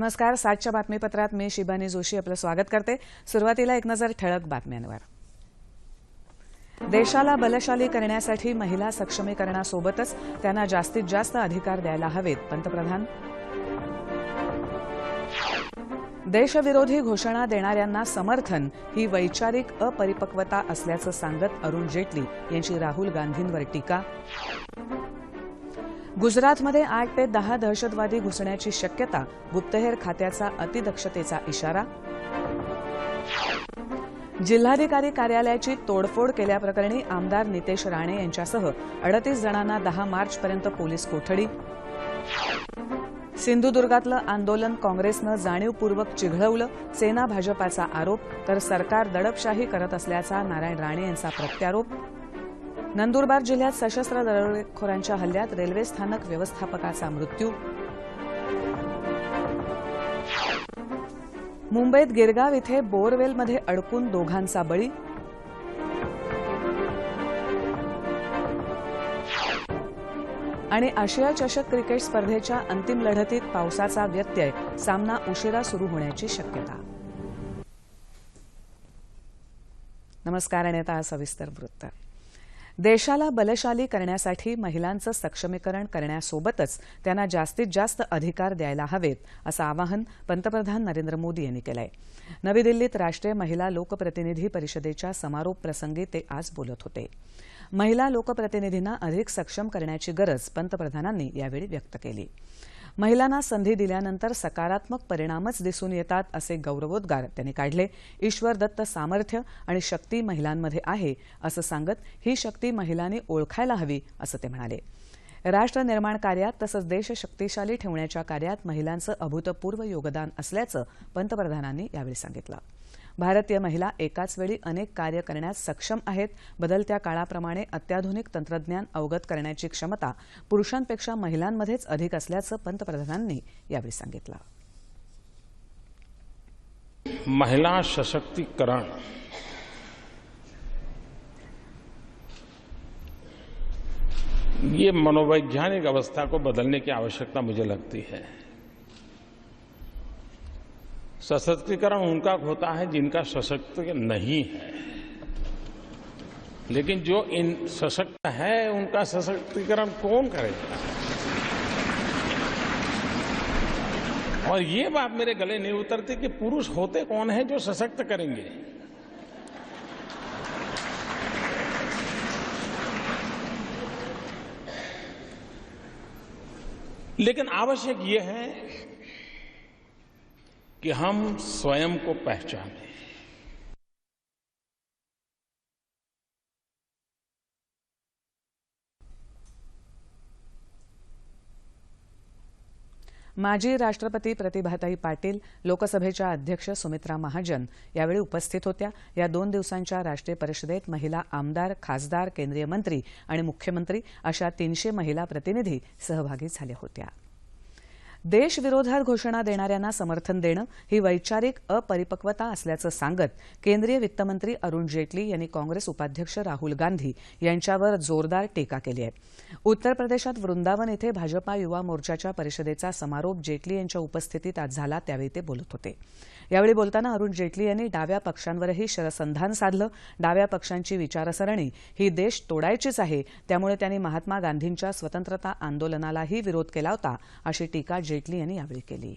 नमस्कार सातच्या बातमीपत्रात मी शिबानी जोशी आपलं स्वागत करते. सुरुवातीला एक नजर ठळक बातम्यांवर. देशाला बलशाली करण्यासाठी महिला सक्षमीकरणासोबतच त्यांना जास्तीत जास्त अधिकार द्यायला हवेत पंतप्रधान. देशविरोधी घोषणा देणाऱ्यांना समर्थन ही वैचारिक अपरिपक्वता असल्याचं सांगत अरुण जेटली यांची राहुल गांधींवर टीका. गुजरातमध्ये आठ ते दहा दहशतवादी घुसण्याची शक्यता गुप्तहेर खात्याचा अतिदक्षतेचा इशारा. जिल्हाधिकारी कार्यालयाची तोडफोड केल्याप्रकरणी आमदार नितेश राणे यांच्यासह अडतीस जणांना दहा मार्चपर्यंत पोलीस कोठडी. सिंधुदुर्गातलं आंदोलन काँग्रेसनं जाणीवपूर्वक चिघळवलं सेना भाजपाचा आरोप तर सरकार दडपशाही करत असल्याचा नारायण राणे यांचा प्रत्यारोप. नंदुरबार जिल्ह्यात सशस्त्र दरोडेखोरांच्या हल्ल्यात रेल्वे स्थानक व्यवस्थापकाचा मृत्यू. मुंबईत गिरगाव इथे बोरवेलमध्ये अडकून दोघांचा बळी. आणि आशिया चषक क्रिकेट स्पर्धेच्या अंतिम लढतीत पावसाचा व्यत्यय सामना उशिरा सुरू होण्याची शक्यता. नमस्कार आणि आता सविस्तर वृत्त. देशाला बलशाली करण्यासाठी महिलांचं सक्षमीकरण करण्यासोबतच त्यांना जास्तीत जास्त अधिकार द्यायला हवेत असं आवाहन पंतप्रधान नरेंद्र मोदी यांनी केलं आहे नवी दिल्लीत राष्ट्रीय महिला लोकप्रतिनिधी परिषदेच्या समारोप प्रसंगी ते आज बोलत होते. महिला लोकप्रतिनिधींना अधिक सक्षम करण्याची गरज पंतप्रधानांनी यावेळी व्यक्त केली. महिलांना संधी दिल्यानंतर सकारात्मक परिणामच दिसून येतात असे गौरवोद्गार त्यांनी काढले. ईश्वर दत्त सामर्थ्य आणि शक्ती महिलांमध्ये आहे असं सांगत ही शक्ती महिलांनी ओळखायला हवी असं ते म्हणाले. राष्ट्र निर्माण कार्यात तसंच देश शक्तिशाली ठेवण्याच्या कार्यात महिलांचं अभूतपूर्व योगदान असल्याचं पंतप्रधानांनी यावेळी सांगितलं. भारतीय महिला एकाच वेळी अनेक कार्य करण्यास सक्षम आहेत. बदलत्या काळाप्रमाणे अत्याधुनिक तंत्रज्ञान अवगत करण्याची क्षमता पुरुषांपेक्षा महिलांमध्येच अधिक असल्याचं पंतप्रधानांनी यावेळी सांगितलं. महिला सशक्तिकरण. ये मनोवैज्ञानिक अवस्था को बदलने की आवश्यकता मुझे लगती है। सशक्तिकरण उनका होता है जिनका सशक्त नहीं है। लेकिन जो इन सशक्त है, उनका सशक्तिकरण कौन करेगा? और ये बात मेरे गले नहीं उतरती कि पुरुष होते कौन है जो सशक्त करेंगे? लेकिन आवश्यक ये है कि हम स्वयं को पहचानें। माजी राष्ट्रपती प्रतिभाताई पाटील लोकसभेच्या अध्यक्ष सुमित्रा महाजन यावेळी उपस्थित होत्या. या दोन दिवसांच्या राष्ट्रीय परिषदेत महिला आमदार खासदार केंद्रीय मंत्री आणि मुख्यमंत्री अशा तीनशे महिला प्रतिनिधी सहभागी झाल्या होत्या. देशविरोधात घोषणा देणाऱ्यांना समर्थन देणं ही वैचारिक अपरिपक्वता असल्याचं सांगत केंद्रीय वित्तमंत्री अरुण जेटली यांनी काँग्रेस उपाध्यक्ष राहुल गांधी यांच्यावर जोरदार टीका केली आहे. उत्तर प्रदेशात वृंदावन इथे भाजपा युवा मोर्चाच्या परिषदेचा समारोप जेटली यांच्या उपस्थितीत आज झाला त्यावेळी ते बोलत होते. यावेळी बोलताना अरुण जेटली यांनी डाव्या पक्षांवरही शरसंधान साधलं. डाव्या पक्षांची विचारसरणी ही देश तोडायचीच आहे. त्यामुळे त्यांनी महात्मा गांधींच्या स्वतंत्रता आंदोलनालाही विरोध केला होता अशी टीका जेटली यांनी यावेळी केली.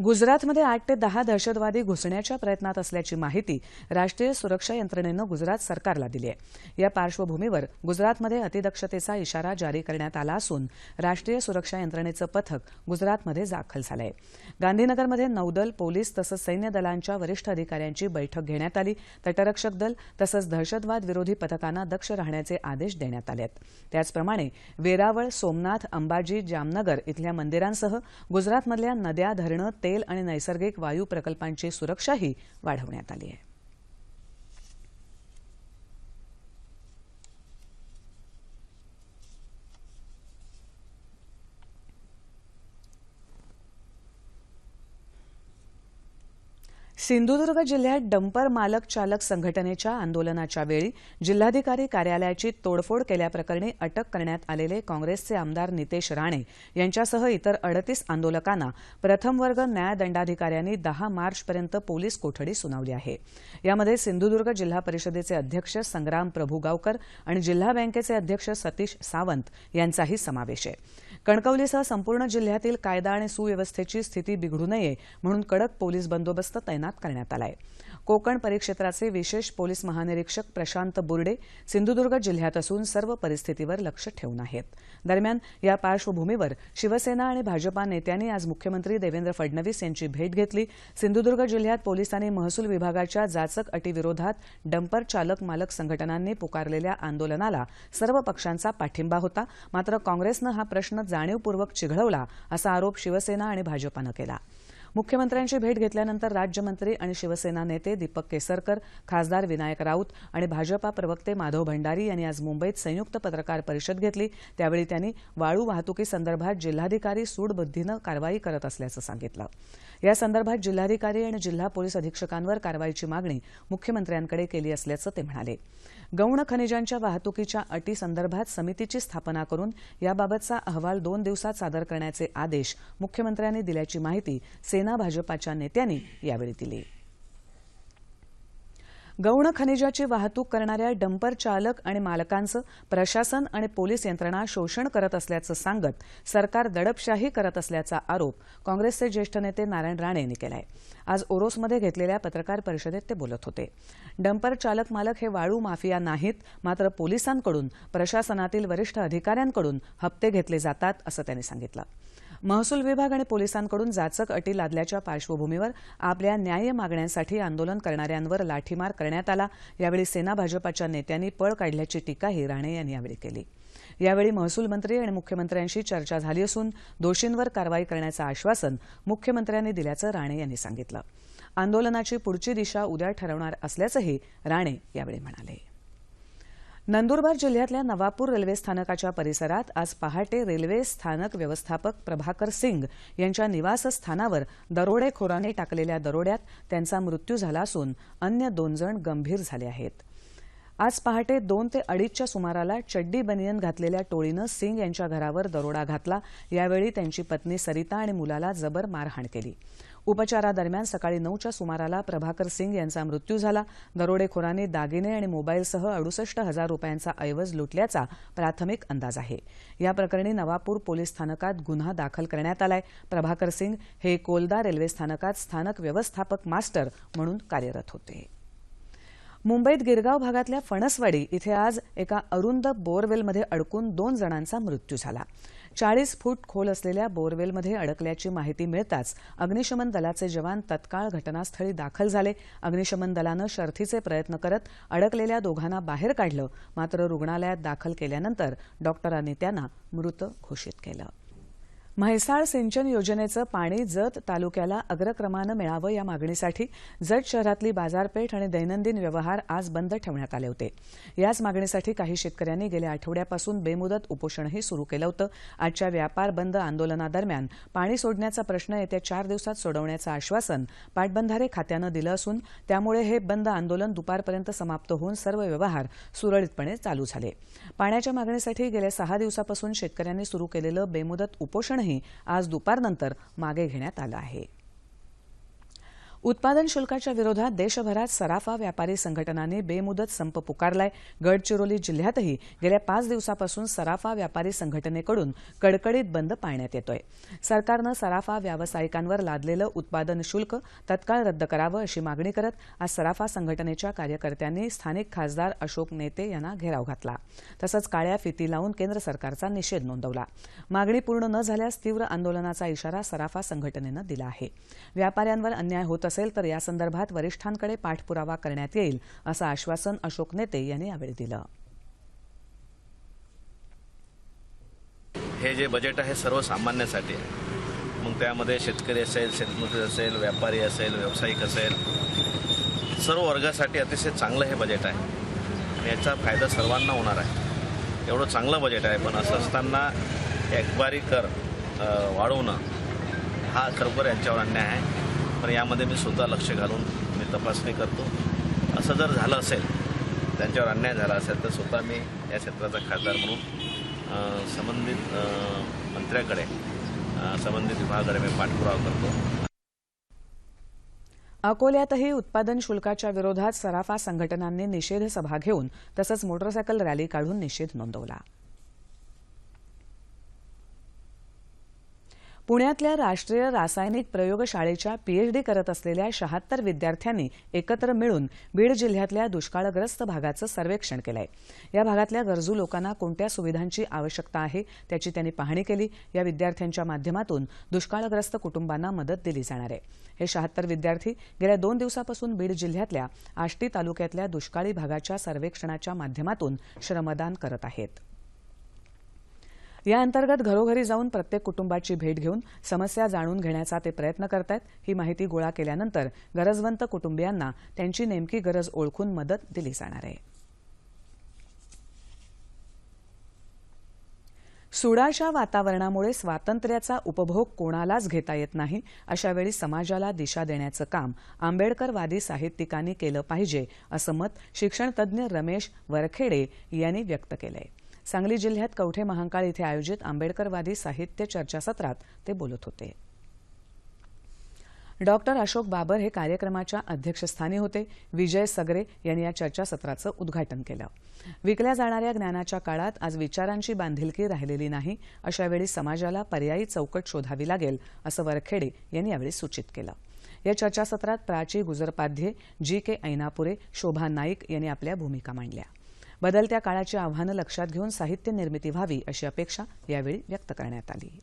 गुजरातमध्ये आठ ते दहा दहशतवादी घुसण्याच्या प्रयत्नात असल्याची माहिती राष्ट्रीय सुरक्षा यंत्रणेनं गुजरात सरकारला दिली आहे. या पार्श्वभूमीवर गुजरातमध्ये अतिदक्षतेचा इशारा जारी करण्यात आला असून राष्ट्रीय सुरक्षा यंत्रणेचं पथक गुजरातमध्ये दाखल झालं आहे गांधीनगरमध्ये नौदल पोलीस तसंच सैन्य दलांच्या वरिष्ठ अधिकाऱ्यांची बैठक घेण्यात आली. तटरक्षक दल तसंच दहशतवाद विरोधी पथकांना दक्ष राहण्याचे आदेश देण्यात आले आहेत. त्याचप्रमाणे वेरावळ सोमनाथ अंबाजी जामनगर इथल्या मंदिरांसह गुजरातमधल्या नद्या धरणं ते तेल आणि नैसर्गिक वायू प्रकल्पांची सुरक्षाही वाढवण्यात आली आहे. सिंधुदुर्ग जिल्ह्यात डंपर मालक चालक संघटनेच्या आंदोलनाच्या वेळी जिल्हाधिकारी कार्यालयाची तोडफोड केल्याप्रकरणी अटक करण्यात आलेले काँग्रेसचे आमदार नितेश राणे यांच्यासह इतर अडतीस आंदोलकांना प्रथम वर्ग न्यायदंडाधिकाऱ्यांनी दहा मार्चपर्यंत पोलीस कोठडी सुनावली आहे. यामध्ये सिंधुदुर्ग जिल्हा परिषदेचे अध्यक्ष संग्राम प्रभुगावकर आणि जिल्हा बँकेचे अध्यक्ष सतीश सावंत यांचाही समावेश आहे. कणकवलीसह संपूर्ण जिल्ह्यातील कायदा आणि सुव्यवस्थेची स्थिती बिघडू नये म्हणून कडक पोलीस बंदोबस्त तैनात करण्यात आला आहे कोकण परिक्षेत्राचे विशेष पोलीस महानिरीक्षक प्रशांत बुर्डे सिंधुदुर्ग जिल्ह्यात असून सर्व परिस्थितीवर लक्ष ठेवून आहेत. दरम्यान या पार्श्वभूमीवर शिवसेना आणि भाजपा नेत्यांनी आज मुख्यमंत्री देवेंद्र फडणवीस यांची भेट घेतली. सिंधुदुर्ग जिल्ह्यात पोलिसांनी महसूल विभागाच्या जाचक अटीविरोधात डंपर चालक मालक संघटनांनी पुकारलेल्या आंदोलनाला सर्व पक्षांचा पाठिंबा होता. मात्र काँग्रेसनं हा प्रश्न जाणीवपूर्वक चिघळवला असा आरोप शिवसेना आणि भाजपानं केला. मुख्यमंत्र्यांची भेट घेतल्यानंतर राज्यमंत्री आणि शिवसेना नेते दीपक केसरकर खासदार विनायक राऊत आणि भाजपा प्रवक्ते माधव भंडारी यांनी आज मुंबईत संयुक्त पत्रकार परिषद घेतली. त्यावेळी त्यांनी वाळू वाहतुकीसंदर्भात जिल्हाधिकारी सूडबुद्धीनं कारवाई करत असल्याचं सांगितलं. या संदर्भात जिल्हाधिकारी आणि जिल्हा पोलीस अधीक्षकांवर कारवाईची मागणी मुख्यमंत्र्यांकडे केली असल्याचं ते म्हणाले. गौण खनिजांच्या वाहतुकीच्या अटी संदर्भात समितीची स्थापना करून याबाबतचा अहवाल दोन दिवसात सादर करण्याचे आदेश मुख्यमंत्र्यांनी दिल्याची माहिती सेना भाजपाच्या नेत्यांनी यावेळी दिली. गौण खनिजाची वाहतूक करणाऱ्या डंपर चालक आणि मालकांचं प्रशासन आणि पोलीस यंत्रणा शोषण करत असल्याचं सांगत सरकार दडपशाही करत असल्याचा आरोप काँग्रेसचे ज्येष्ठ नेते नारायण राणे यांनी केला आहे आज ओरोसमध्ये घेतलेल्या पत्रकार परिषदेत ते बोलत होते. डंपर चालक मालक हे वाळू माफिया नाहीत मात्र पोलिसांकडून प्रशासनातील वरिष्ठ अधिकाऱ्यांकडून हप्ते घेतले जातात असं त्यांनी सांगितलं. महसूल विभाग आणि पोलिसांकडून जाचक अटी लादल्याच्या पार्श्वभूमीवर आपल्या न्याय मागण्यांसाठी आंदोलन करणाऱ्यांवर लाठीमार करण्यात आला. यावेळी सेना भाजपाच्या नेत्यांनी पळ काढल्याची टीकाही राणे यांनी यावेळी केली. यावेळी महसूल मंत्री आणि मुख्यमंत्र्यांशी चर्चा झाली असून दोषींवर कारवाई करण्याचं आश्वासन मुख्यमंत्र्यांनी दिल्याचं राणे यांनी सांगितलं. आंदोलनाची पुढची दिशा उद्या ठरवणार असल्याचंही राणे यावेळी म्हणाले. नंदुरबार जिल्ह्यातल्या नवापूर रेल्वे स्थानकाच्या परिसरात आज पहाटे रेल्वे स्थानक व्यवस्थापक प्रभाकर सिंग यांच्या निवासस्थानावर दरोडेखोरांनी टाकलेल्या दरोड्यात त्यांचा मृत्यू झाला असून अन्य दोन जण गंभीर झाले आहेत. आज पहाटे दोन ते अडीचच्या सुमाराला चड्डी बनियन घातलेल्या टोळीनं सिंग यांच्या घरावर दरोडा घातला. यावेळी त्यांची पत्नी सरिता आणि मुलाला जबर मारहाण केली. उपचारादरम्यान सकाळी नऊच्या सुमाराला प्रभाकर सिंग यांचा मृत्यू झाला. दरोडेखोरांनी दागिने आणि मोबाईलसह अडुसष्ट हजार रुपयांचा ऐवज लुटल्याचा प्राथमिक अंदाज आहे. या प्रकरणी नवापूर पोलीस स्थानकात गुन्हा दाखल करण्यात आलाय. प्रभाकर सिंग हे कोलदा रेल्वे स्थानकात स्थानक व्यवस्थापक मास्टर म्हणून कार्यरत होते. मुंबईत गिरगाव भागातल्या फणसवाडी इथे आज एका अरुंद बोअरवेलमध्ये अडकून दोन जणांचा मृत्यू झाला. चाळीस फूट खोल असलेल्या बोरवेलमध्ये अडकल्याची माहिती मिळताच अग्निशमन दलाचे जवान तत्काळ घटनास्थळी दाखल झाले. अग्निशमन दलानं शर्थीचे प्रयत्न करत अडकलेल्या दोघांना बाहेर काढलं. मात्र रुग्णालयात दाखल केल्यानंतर डॉक्टरांनी त्यांना मृत घोषित केलं. म्हैसाळ सिंचन योजनेचं पाणी जत तालुक्याला अग्रक्रमानं मिळावं या मागणीसाठी जत शहरातली बाजारपेठ आणि दैनंदिन व्यवहार आज बंद ठेवण्यात आले होते. याच मागणीसाठी काही शेतकऱ्यांनी गेल्या आठवड्यापासून बेमुदत उपोषणही सुरू केलं होतं. आजच्या व्यापार बंद आंदोलनादरम्यान पाणी सोडण्याचा प्रश्न येत्या चार दिवसात सोडवण्याचं आश्वासन पाटबंधारे खात्यानं दिलं असून त्यामुळे हे बंद आंदोलन दुपारपर्यंत समाप्त होऊन सर्व व्यवहार सुरळीतपणे चालू झाले. पाण्याच्या मागणीसाठी गेल्या सहा दिवसापासून शेतकऱ्यांनी सुरू केलेलं बेमुदत उपोषणही आज दुपारनंतर मागे घेण्यात आलं आहे. उत्पादन शुल्काच्या विरोधात देशभरात सराफा व्यापारी संघटनांनी बेमुदत संप पुकारलाय. गडचिरोली जिल्ह्यातही गेल्या पाच दिवसापासून सराफा व्यापारी संघटनेकडून कडकडीत बंद पाळण्यात येतोय. सरकारनं सराफा व्यावसायिकांवर लादलेलं उत्पादन शुल्क तत्काळ रद्द करावं अशी मागणी करत आज सराफा संघटनेच्या कार्यकर्त्यांनी स्थानिक खासदार अशोक नेते यांना घेराव घातला. तसंच काळ्या फिती लावून केंद्र सरकारचा निषेध नोंदवला. मागणी पूर्ण न झाल्यास तीव्र आंदोलनाचा इशारा सराफा संघटनेनं दिला आहे. व्यापाऱ्यांवर अन्याय होत असेल तर यासंदर्भात वरिष्ठांकडे पाठपुरावा करण्यात येईल असं आश्वासन अशोक नेते यांनी यावेळी दिलं. हे जे बजेट आहे सर्वसामान्यांसाठी आहे. मग त्यामध्ये शेतकरी असेल शेतमजूर असेल व्यापारी असेल व्यावसायिक असेल सर्व वर्गासाठी अतिशय चांगलं हे बजेट आहे. आणि याचा फायदा सर्वांना होणार आहे. एवढं चांगलं बजेट आहे पण असं असताना एकबारी कर वाढवणं हा खरोखर यांच्यावर अन्याय आहे. पण यामध्ये मी स्वतः लक्ष घालून मी तपासणी करतो. असं जर झालं असेल त्यांच्यावर अन्याय झाला असेल तर स्वतः मी या क्षेत्राचा खासदार म्हणून संबंधित मंत्र्याकडे संबंधित विभागाकडे मी पाठपुरावा करतो. अकोल्यातही उत्पादन शुल्काच्या विरोधात सराफा संघटनांनी निषेध सभा घेऊन तसंच मोटरसायकल रॅली काढून निषेध नोंदवला. पुण्यातल्या राष्ट्रीय रासायनिक प्रयोगशाळेच्या पीएचडी करत असलेल्या शहात्तर विद्यार्थ्यांनी एकत्र मिळून बीड जिल्ह्यातल्या दुष्काळग्रस्त भागाचं सर्वेक्षण केलंय. या भागातल्या गरजू लोकांना कोणत्या सुविधांची आवश्यकता आहे त्याची त्यांनी पाहणी केली. या विद्यार्थ्यांच्या माध्यमातून दुष्काळग्रस्त कुटुंबांना मदत दिली जाणार आहे. हे शहात्तर विद्यार्थी गेल्या दोन दिवसापासून बीड जिल्ह्यातल्या आष्टी तालुक्यातल्या दुष्काळी भागाच्या सर्वेक्षणाच्या माध्यमातून श्रमदान करत आहेत. या अंतर्गत घरोघरी जाऊन प्रत्येक कुटुंबाची भेट घेऊन समस्या जाणून घेण्याचा ते प्रयत्न करतायत ही माहिती गोळा केल्यानंतर गरजवंत कुटुंबियांना त्यांची नेमकी गरज ओळखून मदत दिली जाणार आहे. सुडाच्या वातावरणामुळे स्वातंत्र्याचा उपभोग कोणालाच घेता येत नाही अशावेळी समाजाला दिशा देण्याचं काम आंबेडकरवादी साहित्यिकांनी केलं पाहिजे असं मत शिक्षणतज्ज्ञ रमेश वरखेडे यांनी व्यक्त केलंय. सांगली जिल्ह्यात कवठे महांकाळ इथे आयोजित आंबेडकरवादी साहित्य चर्चासत्रात ते बोलत होते. डॉक्टर अशोक बाबर हे कार्यक्रमाच्या अध्यक्षस्थानी होते. विजय सगरे यांनी या चर्चासत्राचं उद्घाटन केलं. विकल्या जाणाऱ्या ज्ञानाच्या काळात आज विचारांची बांधिलकी राहिलेली नाही. अशावेळी समाजाला पर्यायी चौकट शोधावी लागेल असं वरखेडे यांनी यावेळी सूचित केलं. या चर्चासत्रात प्राची गुजरपाध्ये जी के ऐनापुरे शोभा नाईक यांनी आपल्या भूमिका मांडल्या. बदलत्या काळाची आव्हानं लक्षात घेऊन साहित्य निर्मिती व्हावी अशी अपेक्षा यावेळी व्यक्त करण्यात आली.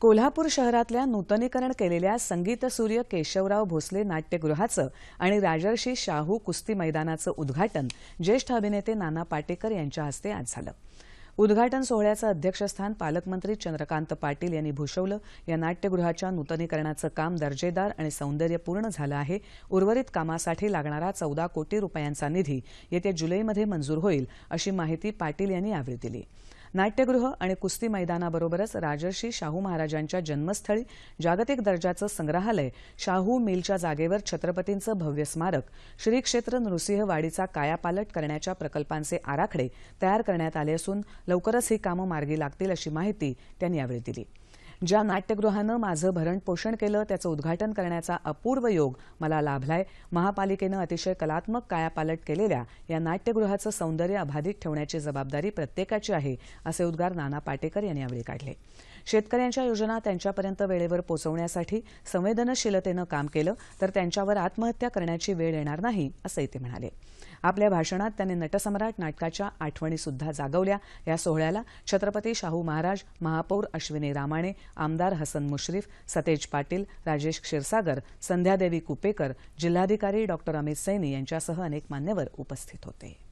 कोल्हापूर शहरातल्या नूतनीकरण केलेल्या संगीतसूर्य केशवराव भोसले नाट्यगृहाचं आणि राजर्षी शाहू कुस्ती मैदानाचं उद्घाटन ज्येष्ठ अभिनेते नाना पाटेकर यांच्या हस्ते आज झालं. उद्घाटन सोहळ्याचं अध्यक्षस्थान पालकमंत्री चंद्रकांत पाटील यांनी भूषवलं. या नाट्यगृहाच्या नूतनीकरणाचं काम दर्जेदार आणि सौंदर्यपूर्ण झालं आहे. उर्वरित कामासाठी लागणारा चौदा कोटी रुपयांचा निधी येत्या जुलैमध्ये मंजूर होईल अशी माहिती पाटील यांनी यावेळी दिली. नाट्यगृह आणि कुस्ती मैदानाबरोबरच राजर्षी शाहू महाराजांच्या जन्मस्थळी जागतिक दर्जाचं संग्रहालय शाहू मिलच्या जागेवर छत्रपतींचं भव्य स्मारक श्री क्षेत्र नृसिंहवाडीचा कायापालट करण्याच्या प्रकल्पांचे आराखडे तयार करण्यात आले असून लवकरच ही कामं मार्गी लागतील अशी माहिती त्यांनी यावेळी दिली. ज्या नाट्यगृहानं माझं भरणपोषण केलं त्याचं उद्घाटन करण्याचा अपूर्व योग मला लाभलाय. महापालिकेनं अतिशय कलात्मक कायापालट केलेल्या या नाट्यगृहाचं सौंदर्य अबाधित ठेवण्याची जबाबदारी प्रत्येकाची आहे असे उद्गार नाना पाटेकर यांनी यावेळी काढले. शेतकऱ्यांच्या योजना त्यांच्यापर्यंत वेळेवर पोहोचवण्यासाठी संवेदनशीलतेनं काम केलं तर त्यांच्यावर आत्महत्या करण्याची वेळ येणार नाही असंही ते म्हणाले. आपल्या भाषणात त्यांनी नटसम्राट नाटकाच्या आठवणी सुद्धा जागवल्या. या सोहळ्याला छत्रपती शाहू महाराज महापौर अश्विनी रामाणे आमदार हसन मुश्रीफ सतेज पाटील राजेश क्षीरसागर संध्यादेवी कुपेकर जिल्हाधिकारी डॉक्टर अमित सैनी यांच्यासह अनेक मान्यवर उपस्थित होते.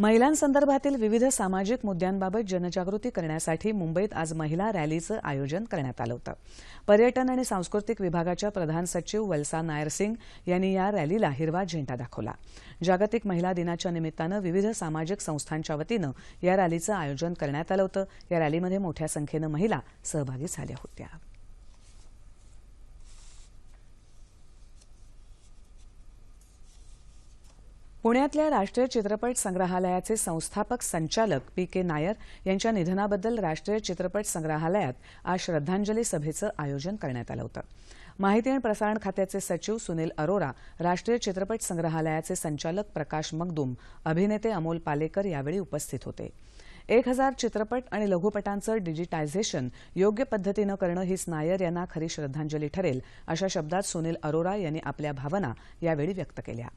महिलांसंदर्भातील विविध सामाजिक मुद्द्यांबाबत जनजागृती करण्यासाठी मुंबईत आज महिला रॅलीचं आयोजन करण्यात आलं होतं. पर्यटन आणि सांस्कृतिक विभागाच्या प्रधान सचिव वल्सा नायर सिंग यांनी या रॅलीला हिरवा झेंडा दाखवला. जागतिक महिला दिनाच्या निमित्तानं विविध सामाजिक संस्थांच्या वतीनं या रॅलीचं आयोजन करण्यात आलं होतं. या रॅलीमध्ये मोठ्या संख्येनं महिला सहभागी झाल्या होत्या. पुण्यातल्या राष्ट्रीय चित्रपट संग्रहालयाचे संस्थापक संचालक पी के नायर यांच्या निधनाबद्दल राष्ट्रीय चित्रपट संग्रहालयात आज श्रद्धांजली सभेचं आयोजन करण्यात आलं होतं. माहिती आणि प्रसारण खात्याचे सचिव सुनील अरोरा राष्ट्रीय चित्रपट संग्रहालयाचे संचालक प्रकाश मगदूम अभिनेते अमोल पालेकर यावेळी उपस्थित होते. एक हजार चित्रपट आणि लघुपटांचं डिजिटायझेशन योग्य पद्धतीनं करणं हीच नायर यांना खरी श्रद्धांजली ठरेल अशा शब्दात सुनील अरोरा यांनी आपल्या भावना यावेळी व्यक्त केल्या.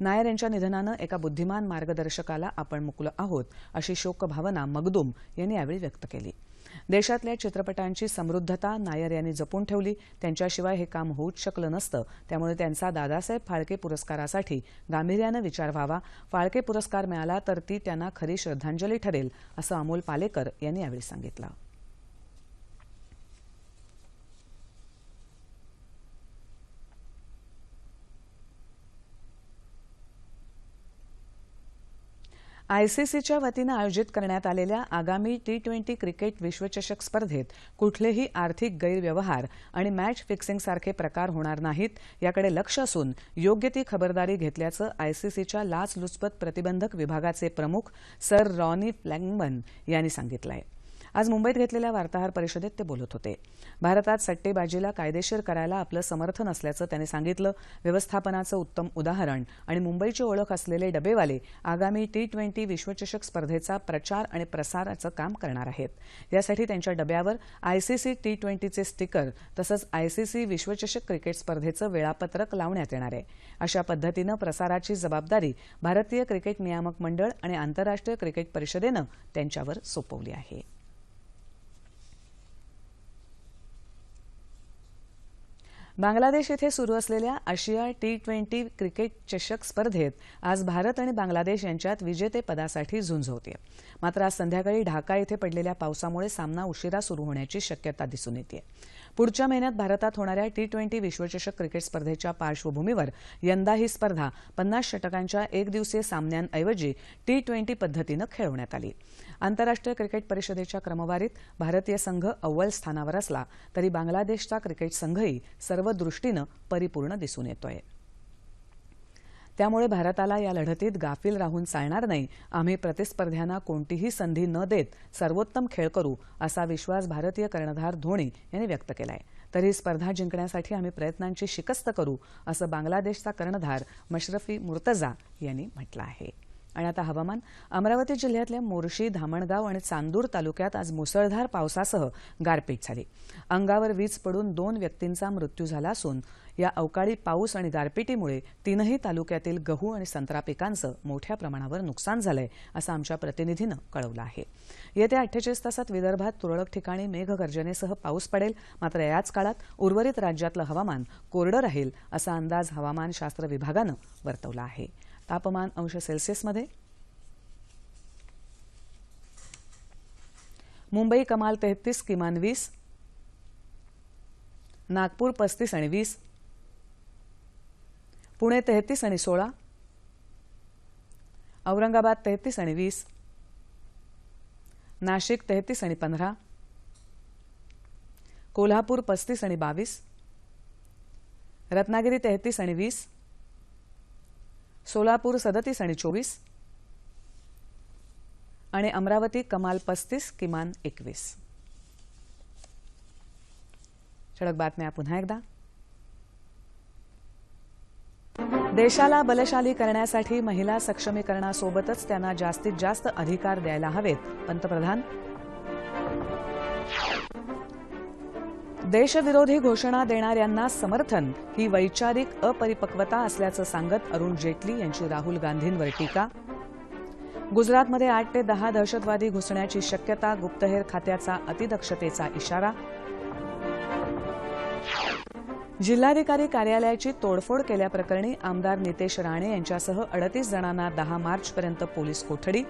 नायर यांच्या निधनानं एका बुद्धिमान मार्गदर्शकाला आपण मुकलो आहोत अशी शोकभावना मगदूम यांनी यावेळी व्यक्त केली. देशातल्या चित्रपटांची समृद्धता नायर यांनी जपून ठेवली. त्यांच्याशिवाय हे काम होऊच शकलं नसतं. त्यामुळे त्यांचा दादासाहेब फाळके पुरस्कारासाठी गांभीर्यानं विचार व्हावा. फाळके पुरस्कार मिळाला तर ती त्यांना खरी श्रद्धांजली ठरेल असं अमोल पालेकर यांनी यावेळी सांगितलं. आयसीसीच्या वतीनं आयोजित करण्यात आलेल्या आगामी टी ट्वेंटी क्रिकेट विश्वचषक स्पर्धेत कुठलेही आर्थिक गैरव्यवहार आणि मॅच फिक्सिंगसारखे प्रकार होणार नाहीत याकडे लक्ष असून योग्य ती खबरदारी घेतल्याचं आयसीसीच्या लाचलुचपत प्रतिबंधक विभागाचे प्रमुख सर रॉनी फ्लॅंगमन यांनी सांगितलं आहे आज मुंबईत घेतलेल्या वार्ताहर परिषदेत ते बोलत होते. भारतात सट्टेबाजीला कायदेशीर करायला आपलं समर्थन असल्याचं त्यांनी सांगितलं. व्यवस्थापनाचं उत्तम उदाहरण आणि मुंबईची ओळख असलेले डबेवाले आगामी टी ट्वेंटी विश्वचषक स्पर्धेचा प्रचार आणि प्रसाराचं काम करणार आहेत. यासाठी त्यांच्या डब्यावर आयसीसी टी ट्वेंटीचे स्टिकर तसंच आयसीसी विश्वचषक क्रिकेट स्पर्धेचं वेळापत्रक लावण्यात येणार आहे. अशा पद्धतीनं प्रसाराची जबाबदारी भारतीय क्रिकेट नियामक मंडळ आणि आंतरराष्ट्रीय क्रिकेट परिषदेनं त्यांच्यावर सोपवली आहे. बांगलादेश इथे सुरू असलेल्या आशिया टी ट्वेंटी क्रिकेट चषक स्पर्धेत आज भारत आणि बांगलादेश यांच्यात विजेतेपदासाठी झुंज होती. मात्र आज संध्याकाळी ढाका येथे पडलेल्या पावसामुळे सामना उशिरा सुरू होण्याची शक्यता दिसून येते. पुढच्या महिन्यात भारतात होणाऱ्या टी ट्वेंटी विश्वचषक क्रिकेट स्पर्धेच्या पार्श्वभूमीवर यंदा ही स्पर्धा पन्नास षटकांच्या एकदिवसीय सामन्यांऐवजी टी ट्वेंटी पद्धतीनं खेळवण्यात आली. आंतरराष्ट्रीय क्रिकेट परिषदेच्या क्रमवारीत भारतीय संघ अव्वल स्थानावर असला तरी बांगलादेशचा क्रिकेट संघही सर्व दृष्टीनं परिपूर्ण दिसून येतोय. त्यामुळे भारताला या लढतीत गाफील राहून चालणार नाही. आम्ही प्रतिस्पर्ध्यांना कोणतीही संधी न देत सर्वोत्तम खेळ करू असा विश्वास भारतीय कर्णधार धोनी यांनी व्यक्त केलाय. तर ही स्पर्धा जिंकण्यासाठी आम्ही प्रयत्नांची शिकस्त करू असं बांगलादेशचा कर्णधार मशरफी मुर्तजा यांनी म्हटलं आहे. आणि आता हवामान. अमरावती जिल्ह्यातल्या मोर्शी धामणगाव आणि चांदूर तालुक्यात आज मुसळधार पावसासह गारपीट झाली. अंगावर वीज पडून दोन व्यक्तींचा मृत्यू झाला असून या अवकाळी पाऊस आणि गारपिटीमुळे तीनही तालुक्यातील गहू आणि संत्रा पिकांचं मोठ्या प्रमाणावर नुकसान झालंय असं आमच्या प्रतिनिधीनं कळवलं आहे. येत्या अठ्ठेचाळीस तासात विदर्भात तुरळक ठिकाणी मेघगर्जनेसह पाऊस पडेल. मात्र याच काळात उर्वरित राज्यातलं हवामान कोरडं राहील असा अंदाज हवामानशास्त्र विभागानं वर्तवला आहे. तापमान अंश सेल्सिअसमध्ये. मुंबई कमाल तेहतीस किमान वीस नागपूर पस्तीस आणि वीस पुणे तेहतीस आणि सोळा. औरंगाबाद तेहतीस आणि वीस. नाशिक तेहतीस आणि पंधरा. कोल्हापूर पस्तीस आणि बावीस. रत्नागिरी तेहतीस आणि वीस. सोलापूर सदतीस आणि चोवीस. आणि अमरावती कमाल पस्तीस किमान एकवीस. ठळक बातम्या पुन्हा एकदा. देशाला बलशाली करण्यासाठी महिला सक्षमीकरणासोबतच त्यांना जास्तीत जास्त अधिकार द्यायला हवेत. पंतप्रधान देशविरोधी घोषणा देणाऱ्यांना समर्थन ही वैचारिक अपरिपक्वता असल्याचं सांगत अरुण जेटली यांची राहुल गांधींवर टीका. गुजरातमध्ये आठ ते दहा दहशतवादी घुसण्याची शक्यता गुप्तहेर खात्याचा अतिदक्षतेचा इशारा. जिल्हाधिकारी कार्यालयाची तोडफोड केल्याप्रकरणी आमदार नितेश राणे यांच्यासह अडतीस जणांना दहा मार्चपर्यंत पोलीस कोठडी.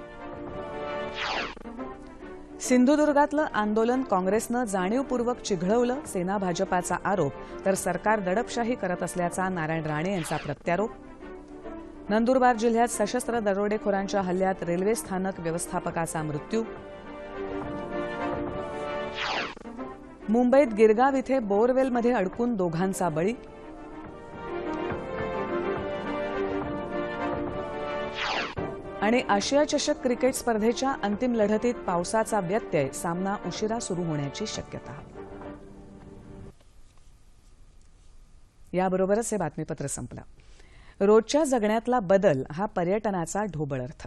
सिंधुदुर्गातलं आंदोलन काँग्रेसनं जाणीवपूर्वक चिघळवलं सेना भाजपाचा आरोप तर सरकार दडपशाही करत असल्याचा नारायण राणे यांचा प्रत्यारोप. नंदुरबार जिल्ह्यात सशस्त्र दरोडेखोरांच्या हल्ल्यात रेल्वे स्थानक व्यवस्थापकाचा मृत्यू. मुंबईत गिरगाव इथे बोरवेलमध्ये अडकून दोघांचा बळी. आणि आशिया चषक क्रिकेट स्पर्धेच्या अंतिम लढतीत पावसाचा व्यत्यय सामना उशिरा सुरू होण्याची शक्यता. याबरोबरच हे बातमीपत्र संपलं. रोजच्या जगण्यातला बदल हा पर्यटनाचा ढोबळ अर्थ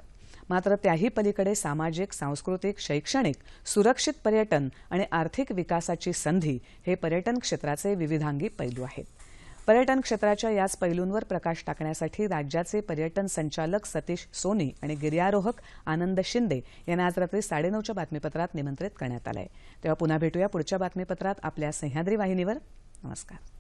मात्र त्याही पलीकडे सामाजिक सांस्कृतिक शैक्षणिक सुरक्षित पर्यटन आणि आर्थिक विकासाची संधी हे पर्यटन क्षेत्राचे विविधांगी पैलू आहेत. पर्यटन क्षेत्राच्या याच पैलूंवर प्रकाश टाकण्यासाठी राज्याचे पर्यटन संचालक सतीश सोनी आणि गिर्यारोहक आनंद शिंदे यांना आज रात्री साडेनऊच्या बातमीपत्रात निमंत्रित करण्यात आलं आहे तेव्हा पुन्हा भेटूया पुढच्या बातमीपत्रात आपल्या सह्याद्री वाहिनीवर. नमस्कार.